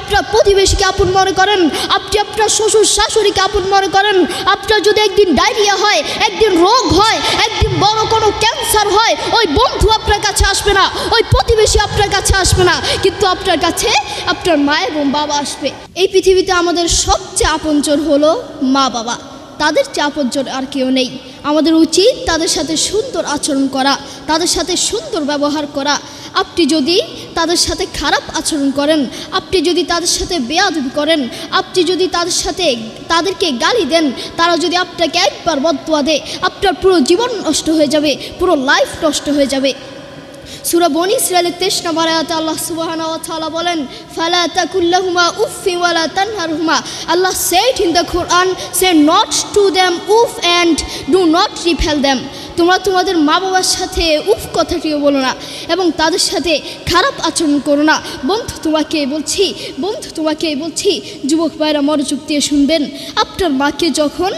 আপনার প্রতিবেশীকে আপন মনে করেন, আপনি আপনার শ্বশুর শাশুড়িকে আপন মনে করেন, আপনার যদি একদিন ডায়রিয়া হয়, একদিন রোগ হয়, একদিন বড় কোনো ক্যান্সার হয়, ওই বন্ধু আপনার কাছে আসবে না, ওই প্রতিবেশী আপনার কাছে আসবে না, কিন্তু আপনার কাছে আপনার মা এবং বাবা আসবে। এই পৃথিবীতে আমাদের সবচেয়ে আপনজন হলো মা বাবা। তাদের চেয়ে আপনজন আর কেউ নেই। আমাদের উচিত তাদের সাথে সুন্দর আচরণ করা, তাদের সাথে সুন্দর ব্যবহার করা। আপনি যদি তাদের সাথে খারাপ আচরণ করেন। আপনি যদি তাদের সাথে বেয়াদবি করেন, আপনি যদি তাদের সাথে তাদেরকে গালি দেন, তারা যদি আপনাকে একবার বদুয়া দেয়, আপনার পুরো জীবন নষ্ট হয়ে যাবে, পুরো লাইফ নষ্ট হয়ে যাবে। সুরা বনি ইসরায়েলের তেইশ নম্বর আল্লাহ তাআলা বলেন, ফালা তাকুল্লাহুমা উফি ওয়ালা তানহারহুমা। আল্লাহ said in the Quran, say not to them উফ and do not repel them তোমরা তোমাদের মা বাবার সাথে উফ কথাটিও বলো না এবং তাদের সাথে খারাপ আচরণ করো না। বন্ধু, তোমাকে বলছি, বন্ধু, তোমাকে বলছি, যুবক ভাইরা মনোযোগ দিয়ে শুনবেন। আপনার মাকে যখন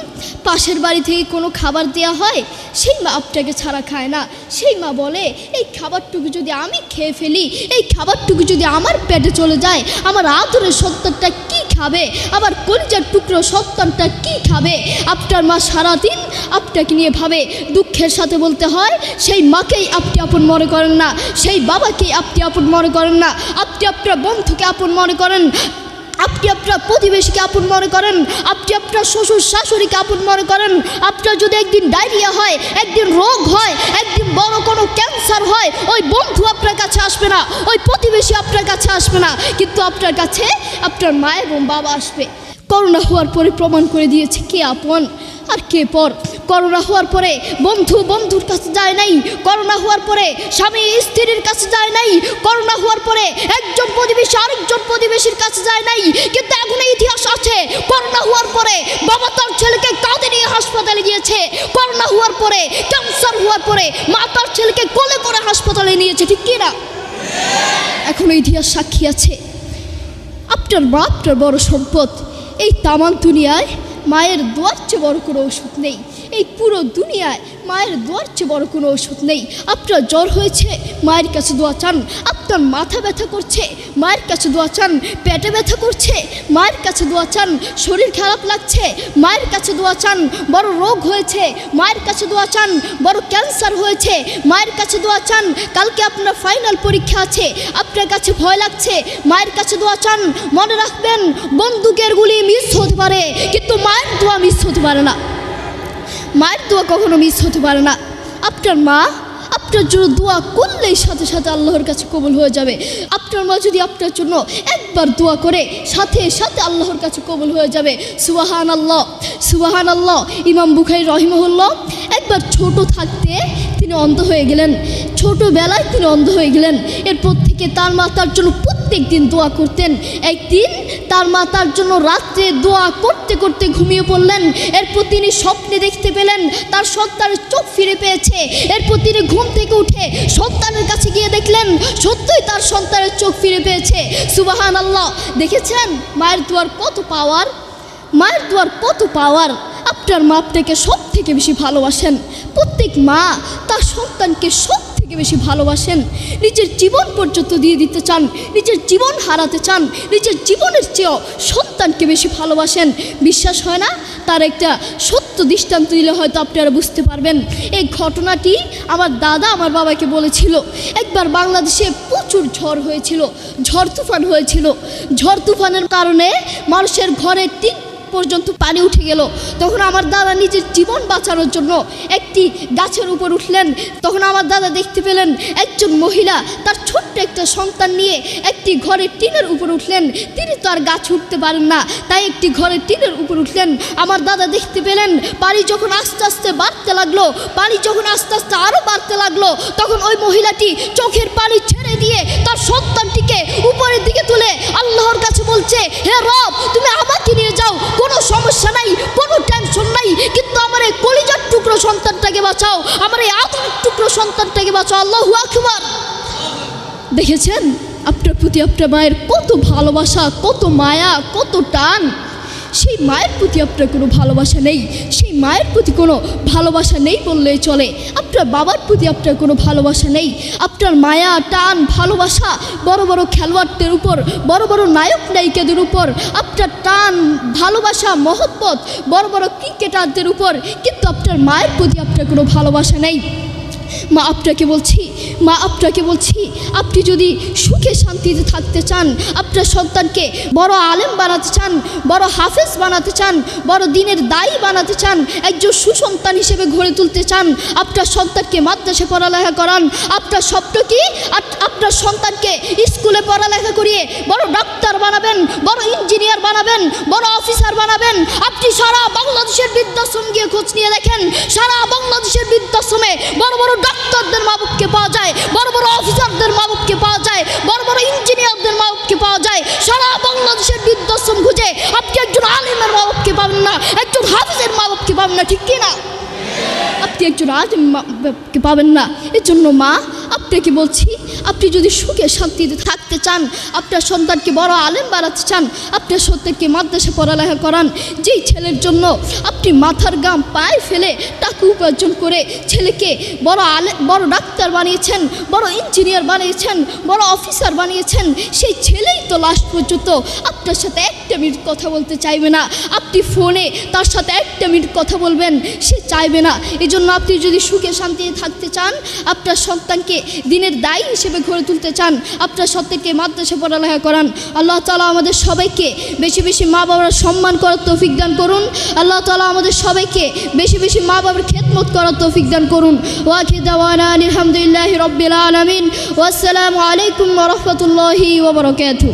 পাশের বাড়ি থেকে কোনো খাবার দেওয়া হয়, সেই মা আপনাকে ছাড়া খায় না। সেই মা বলে, এই খাবারটুকু যদি আমি খেয়ে ফেলি, এই খাবারটুকু যদি আমার পেটে চলে যায়, আমার আদরের সন্তানটা কি খাবে? আবার কলিজার টুকরো সন্তানটা কি খাবে? আপনার মা সারাদিন আপনাকে নিয়ে ভাবে, দুঃখের সাথে বলতে হয়, সেই মাকেই আপনি আপন মনে করেন না, সেই বাবাকেই আপনি আপন মনে করেন না, আপনি আপনার বন্ধুকে আপন মনে করেন আপনি আপনার প্রতিবেশীকে আপন মনে করেন, আপনি আপনার শ্বশুর শাশুড়িকে আপন মনে করেন, আপনার যদি একদিন ডায়রিয়া হয়, একদিন রোগ হয়, একদিন বড় কোনো ক্যান্সার হয়, ওই বন্ধু আপনার কাছে আসবে না, ওই প্রতিবেশী আপনার কাছে আসবে না, কিন্তু আপনার কাছে আপনার মা এবং বাবা আসবে। করোনা হওয়ার পরে প্রমাণ করে দিয়েছে কে আপন। আর কে পর? করোনা হওয়ার পরে বন্ধু বন্ধুর কাছে যায় নাই। করোনা হওয়ার পরে স্বামী স্ত্রীর কাছে যায় নাই। করোনা হওয়ার পরে একজন প্রতিবেশী আরেকজন প্রতিবেশীর কাছে যায় নাই। কিন্তু এখন ইতিহাস আছে। করোনা হওয়ার পরে বাবা তার ছেলেকে কাঁধে নিয়ে হাসপাতালে গিয়েছে। করোনা হওয়ার পরে, ক্যান্সার হওয়ার পরে মা তার ছেলেকে কোলে করে হাসপাতালে নিয়েছে ঠিক কিনা এখনও ইতিহাস সাক্ষী আছে। আপনার মা আপনার বড় সম্পদ এই তামান দুনিয়ায় মায়ের দোয়ার চেয়ে বড় কোনো ওষুধ নেই। এই পুরো দুনিয়ায় মায়ের দোয়ার চেয়ে বড় কোনো ওষুধ নেই। আপনার জ্বর হয়েছে, মায়ের কাছে দোয়া চান। আপনার মাথা ব্যথা করছে, মায়ের কাছে দোয়া চান। পেটে ব্যথা করছে, মায়ের কাছে দোয়া চান। শরীর খারাপ লাগছে, মায়ের কাছে দোয়া চান। বড় রোগ হয়েছে, মায়ের কাছে দোয়া চান। বড় ক্যান্সার হয়েছে, মায়ের কাছে দোয়া চান। কালকে আপনার ফাইনাল পরীক্ষা আছে, আপনার কাছে ভয় লাগছে, মায়ের কাছে দোয়া চান। মনে রাখবেন, বন্দুকের গুলি মিস হতে পারে, কিন্তু মায়ের দোয়া মিস হতে পারে না। মায়ের দোয়া কখনো মিস হতে পারে না। আপনার মা, আপনার জন্য দোয়া করলেই সাথে সাথে আল্লাহর কাছে কবুল হয়ে যাবে। আপনার মা যদি আপনার জন্য একবার দোয়া করে, সাথে সাথে আল্লাহর কাছে কবুল হয়ে যাবে। সুবাহান আল্লাহ সুবাহান আল্লাহ ইমাম বুখারি রহিমহুল্লাহ, একবার ছোট থাকতে তিনি অন্ধ হয়ে গেলেন। ছোটোবেলায় তিনি অন্ধ হয়ে গেলেন। এরপর থেকে তার মা তার জন্য প্রত্যেক দিন দোয়া করতেন। একদিন তার মা তার জন্য রাত্রে দোয়া করতে করতে ঘুমিয়ে পড়লেন। এরপর তিনি স্বপ্নে দেখতে পেলেন, তার সন্তানের চোখ ফিরে পেয়েছে। এরপর তিনি ঘুম থেকে উঠে সন্তানের কাছে গিয়ে দেখলেন, সত্যই তার সন্তানের চোখ ফিরে পেয়েছে। সুবাহান আল্লাহ দেখেছেন? মায়ের দোয়ার কত পাওয়ার মায়ের দোয়ার কত পাওয়ার আপনার মা আপনাকে সব থেকে বেশি ভালোবাসেন। প্রত্যেক মা তার সন্তানকে সব থেকে বেশি ভালোবাসেন, নিজের জীবন পর্যন্ত দিয়ে দিতে চান, নিজের জীবন হারাতে চান, নিজের জীবনের চেয়েও সন্তানকে বেশি ভালোবাসেন। বিশ্বাস হয় না? তার একটা সত্য দৃষ্টান্ত দিলে হয়তো আপনারা বুঝতে পারবেন। এই ঘটনাটি আমার দাদা আমার বাবাকে বলেছিল। একবার বাংলাদেশে প্রচুর ঝড় হয়েছিল, ঝড় তুফান হয়েছিল। ঝড় তুফানের কারণে মানুষের ঘরে তিন পর্যন্ত পানি উঠে গেল। তখন আমার দাদা নিজের জীবন বাঁচানোর জন্য একটি গাছের উপর উঠলেন। তখন আমার দাদা দেখতে পেলেন একজন মহিলা, তার ছোট্ট একটা সন্তান নিয়ে একটি ঘরের টিনের উপর উঠলেন। তিনি তো আর গাছ উঠতে পারেন না, তাই একটি ঘরের টিনের উপর উঠলেন। আমার দাদা দেখতে পেলেন, পানি যখন আস্তে আস্তে বাড়তে লাগল, পানি যখন আস্তে আস্তে আরও বাড়তে লাগল, তখন ওই মহিলাটি চোখের পানি ছেড়ে দিয়ে তার সন্তানটিকে উপরের দিকে তুলে আল্লাহর কাছে বলছে, হে রব, তুমি আমাকে নিয়ে যাও কোনো সমস্যা নাই, কোনো টেনশন নাই। কিন্তু আমার এই কলিজার টুকরো সন্তানটাকে বাঁচাও। আমার এই আদরের টুকরো সন্তানটাকে বাঁচাও। আল্লাহ আকবার। দেখেছেন? আপনার প্রতি আপনার মায়ের কত ভালোবাসা, কত মায়া, কত টান। সেই মায়ের প্রতি আপনার কোনো ভালোবাসা নেই, সেই মায়ের প্রতি কোনো ভালোবাসা নেই বললেই চলে। আপনার বাবার প্রতি আপনার কোনো ভালোবাসা নেই। আপনার মায়া, টান, ভালোবাসা বড় বড় খেলোয়াড়দের উপর, বড় বড় নায়ক নায়িকাদের উপর, আপনার টান, ভালোবাসা, মহব্বত বড় বড় ক্রিকেটারদের উপর কিন্তু আপনার মায়ের প্রতি আপনার কোনো ভালোবাসা নেই। মা, আপনাকে বলছি মা, আপনাকে বলছি, আপনি যদি সুখে শান্তিতে থাকতে চান, আপনার সন্তানকে বড় আলেম বানাতে চান, বড় হাফেজ বানাতে চান, বড় দিনের দায়ী বানাতে চান, একজন সুসন্তান হিসেবে গড়ে তুলতে চান, আপনার সন্তানকে মাদ্রাসে পড়ালেখা করান, আপনার স্বপ্ন কি আপনার সন্তানকে স্কুলে পড়ালেখা করিয়ে বড় ডাক্তার বানাবেন, বড় ইঞ্জিনিয়ার বানাবেন, বড় অফিসার বানাবেন, আপনি সারা বাংলাদেশের বৃদ্ধাশ্রম গিয়ে খোঁজ নিয়ে দেখেন, সারা বাংলাদেশের বৃদ্ধাশ্রমে বড় বড় ডাক্তারদের মাবুককে পাওয়া যায়, বড় বড় অফিসারদের মা বাপকে পাওয়া যায়, বড় বড় ইঞ্জিনিয়ারদের মা বাপকে পাওয়া যায়। সারা বাংলাদেশের বৃদ্ধাশ্রম খুঁজে আপনি একজন আলিমের মা বাপকে পাবেন না, একজন হাফিজের মা বাপকে পাবেন না, ঠিক কিনা আপনি একজন আলিম মা বাপকে পাবেন না। এর জন্য মা, আপনাকে বলছি আপনি যদি সুখে শান্তিতে থাকতে চান, আপনার সন্তানকে বড় আলেম বাড়াতে চান, আপনার সন্তানকে মাদ্রাসা পড়ালেখা করান, যেই ছেলের জন্য আপনি মাথার গাম পায়ে ফেলে টাকা উপার্জন করে ছেলেকে বড় আলে, বড় ডাক্তার বানিয়েছেন, বড় ইঞ্জিনিয়ার বানিয়েছেন, বড় অফিসার বানিয়েছেন, সেই ছেলেই তো লাস্ট পর্যন্ত আপনার সাথে একটা মিনিট কথা বলতে চাইবে না। আপনি ফোনে তার সাথে একটা মিনিট কথা বলবেন, সে চাইবে না। এই জন্য আপনি যদি সুখে শান্তিতে থাকতে চান, আপনার সন্তানকে দিনের দায়ী হিসেবে গড়ে তুলতে চান। আপনার সত্যকে মাদ্রাসা পড়ালেখা করান। আল্লাহ তালা আমাদের সবাইকে বেশি বেশি মা বাবার সম্মান করার তৌফিক দান করুন। আল্লাহ তালা আমাদের সবাইকে বেশি বেশি মা বাবার খেদমত করার তৌফিক দান করুন। ওয়াকি দাওয়ানা আলহামদুলিল্লাহ রবিল আলমিন। ওয়াসালামু আলাইকুম রহমতুল্লাহি ওবরকাতু